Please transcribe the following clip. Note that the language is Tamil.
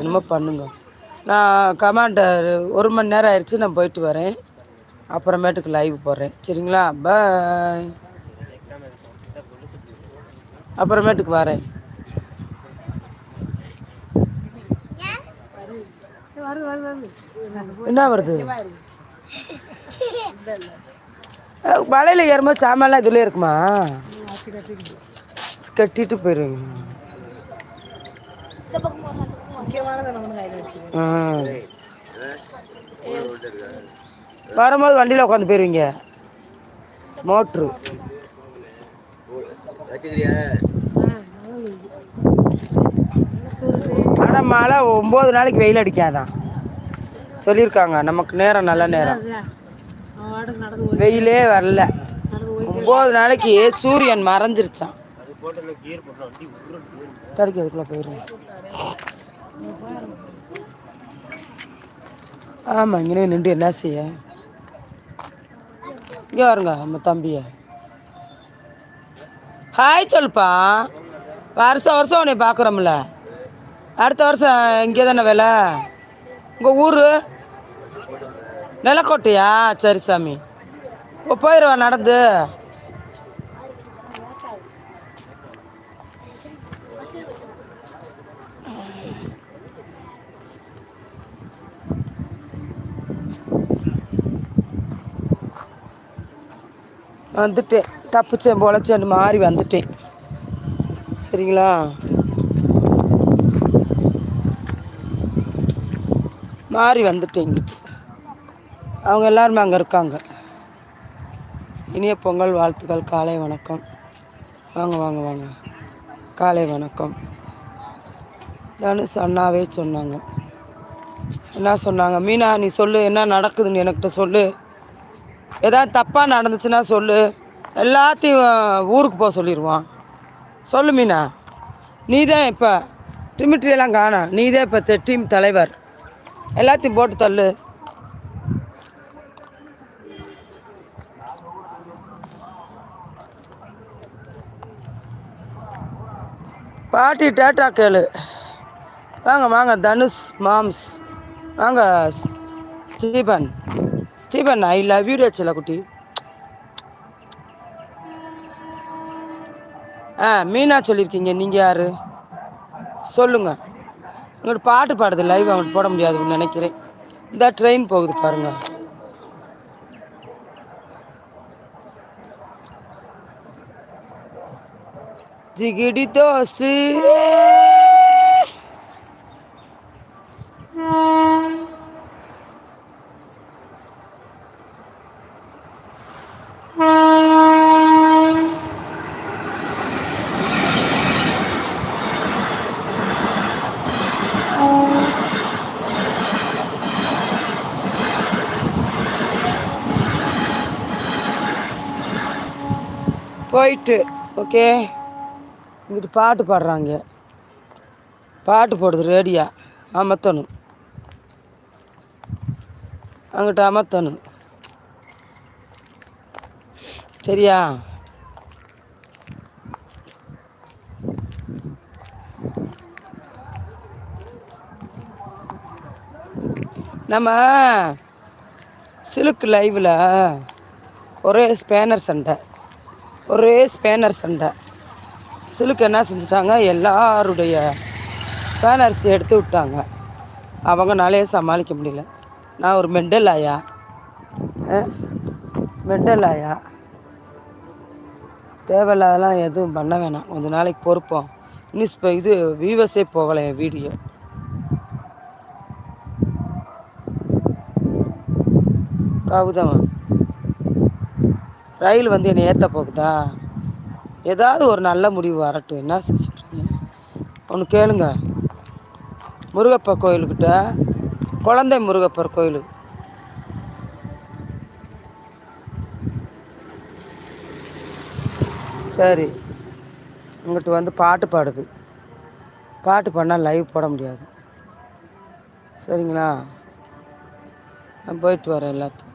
என்னமோ பண்ணுங்க. நான் கமாண்டர் ஒரு மணி நேரம் ஆயிடுச்சு நான் போயிட்டு வரேன். அப்புறமேட்டுக்கு லைவ் போடுறேன். சரிங்களா? பாய் அப்புறமேட்டுக்கு வரேன். என்ன வருது? மலையில் ஏறும்போது சாமான்லாம் இதுலேயே இருக்குமா? கட்டிட்டு போயிருவீங்களா? வரும்போது வண்டியில் உட்காந்து போயிருவீங்க. மோட்ரு. ஆனால் மழை ஒம்பது நாளைக்கு வெயில் அடிக்காதான் சொல்லியிருக்காங்க நமக்கு நேரம் நல்ல நேரம். வெயிலே வரல. ஒம்பது நாளைக்கு சூரியன் மறைஞ்சிருச்சான் கிடைக்கிறதுக்குள்ள போயிருங்க ஆமாம் இங்கே நின்று என்ன செய்ய? இங்கே வருங்க நம்ம தம்பிய. ஹாய் சொல்லுப்பா வருஷம் வருஷம் உன்னை பார்க்குறோம்ல அடுத்த வருஷம் இங்கே தானே வேலை? உங்கள் ஊர்? நிலக்கோட்டையா? சரி சாமி. இப்போ போயிடுவா நடந்து. வந்துட்டேன் தப்பிச்சேன் பொழைச்சேன்னு மாறி வந்துட்டேன். சரிங்களா? மாறி வந்துட்டேன் இங்கிட்டு. அவங்க எல்லாருமே அங்கே இருக்காங்க. இனிய பொங்கல் வாழ்த்துக்கள் காலை வணக்கம். வாங்க வாங்க வாங்க. காலை வணக்கம். தனுஷ் அண்ணாவே சொன்னாங்க. என்ன சொன்னாங்க? மீனா நீ சொல்லு என்ன நடக்குதுன்னு எனக்கிட்ட சொல்லு. ஏதாவது தப்பாக நடந்துச்சுன்னா சொல்லு. எல்லாத்தையும் ஊருக்கு போக சொல்லிடுவான் சொல்லு மீனா. நீ தான் இப்போ டிமிட்ரியெல்லாம் காணா. நீ தான் இப்போ டீம் தலைவர். எல்லாத்தையும் போட்டு தள்ளு. பாட்டி டேட்டா கேளு. வாங்க வாங்க தனுஷ் மாம்ஸ். வாங்க Stephen. Stephen I love you டேச்சில் குட்டி ஆ மீனா சொல்லியிருக்கீங்க நீங்கள் யார் சொல்லுங்கள் உங்கள்கிட்ட பாட்டு பாடுது லைவ் அவங்கள்ட்ட போட முடியாதுன்னு நினைக்கிறேன் இந்த ட்ரெயின் போகுது பாருங்கள் ஜிகிடி தோஸ்து போயிட்டு ஓகே இங்கிட்டு பாட்டு பாடுறாங்க. பாட்டு போடுது ரேடியா அமர்த்தணும். அங்கிட்ட அமர்த்தணும். சரியா? நம்ம சிலுக்கு லைவில் ஒரே ஸ்பேனர் சண்டை. ஒரே ஸ்பேனர் சண்டை. சிலுக்கு என்ன செஞ்சிட்டாங்க? எல்லாருடைய ஸ்பேனர்ஸ் எடுத்து விட்டாங்க. அவங்கனாலே சமாளிக்க முடியல. நான் ஒரு மெண்டல் ஆயா? மெண்டல் ஆயா? தேவையில்லாதெல்லாம் எதுவும் பண்ண வேணாம். கொஞ்ச நாளைக்கு பொறுப்போம். நியூஸ் இப்போ இது வியூவர்ஸே போகலை என் வீடியோ. கௌதம் ரயில் வந்து என்னை ஏற்ற போகுதா? ஏதாவது ஒரு நல்ல முடிவு வரட்டும். என்ன செய்ய சொல்கிறீங்க ஒன்று கேளுங்க. முருகப்பர் கோயிலுக்கிட்ட குழந்தை முருகப்பர் கோயில். சரி. இங்கிட்டு வந்து பாட்டு பாடுது. பாட்டு பாடினா லைவ் போட முடியாது. சரிங்களா? நான் போயிட்டு வரேன் எல்லாத்துக்கும்